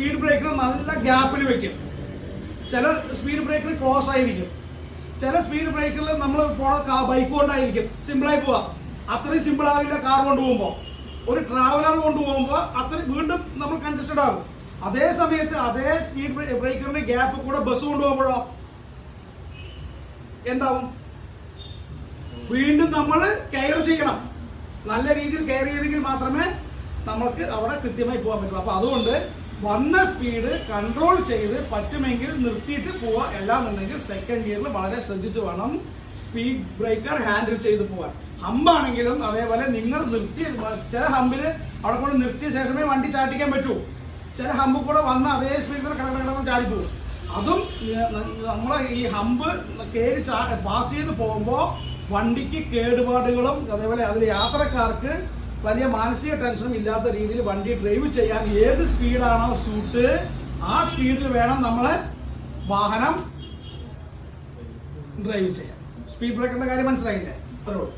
Speed breaker നല്ല ഗ്യാപ്പിൽ വെക്കും. ചില സ്പീഡ് ബ്രേക്കർ ക്ലോസ് ആയിരിക്കും. ചില സ്പീഡ് ബ്രേക്കറിൽ നമ്മൾ പോണ ബൈക്ക് കൊണ്ടായിരിക്കും. സിമ്പിളായി പോവാം. അത്രയും സിമ്പിൾ ആവില്ല കാർ കൊണ്ടുപോകുമ്പോൾ ഒരു ട്രാവലർ കൊണ്ടുപോകുമ്പോൾ അത്രയും വീണ്ടും നമ്മൾ കൺജസ്റ്റഡ് ആകും. അതേ സമയത്ത് അതേ സ്പീഡ് ബ്രേക്കറിന്റെ ഗ്യാപ്പ് കൂടെ ബസ് കൊണ്ടുപോകുമ്പോഴോ എന്താവും? വീണ്ടും നമ്മൾ കെയർ ചെയ്യണം. നല്ല രീതിയിൽ കെയർ ചെയ്തെങ്കിൽ മാത്രമേ നമ്മൾക്ക് അവിടെ കൃത്യമായി പോകാൻ പറ്റുള്ളൂ. അപ്പൊ അതുകൊണ്ട് വന്ന സ്പീഡ് കൺട്രോൾ ചെയ്ത് പറ്റുമെങ്കിൽ നിർത്തിയിട്ട് പോവാ. എല്ലാന്നുണ്ടെങ്കിൽ സെക്കൻഡ് ഗിയറിൽ വളരെ ശ്രദ്ധിച്ച് വേണം സ്പീഡ് ബ്രേക്കർ ഹാൻഡിൽ ചെയ്ത് പോവാൻ. ഹമ്പാണെങ്കിലും അതേപോലെ നിങ്ങൾ നിർത്തി ചില ഹമ്പിൽ അവിടെ കൊണ്ട് നിർത്തിയ ശേഷമേ വണ്ടി ചാട്ടിക്കാൻ പറ്റൂ. ചില ഹമ്പ് കൂടെ വന്ന അതേ സ്പീഡിൽ കിടക്കണം പോകും. അതും നമ്മൾ ഈ ഹമ്പ് കയറി ചാ പാസ് ചെയ്ത് പോകുമ്പോൾ വണ്ടിക്ക് കേടുപാടുകളും അതേപോലെ അതിൽ യാത്രക്കാർക്ക് വലിയ മാനസിക ടെൻഷനും ഇല്ലാത്ത രീതിയിൽ വണ്ടി ഡ്രൈവ് ചെയ്യാൻ ഏത് സ്പീഡാണോ സൂട്ട് ആ സ്പീഡിൽ വേണം നമ്മൾ വാഹനം ഡ്രൈവ് ചെയ്യാൻ. സ്പീഡ് ബ്രേക്കറിന്റെ കാര്യം മനസ്സിലായില്ലേ? അത്രേ ഉള്ളൂ.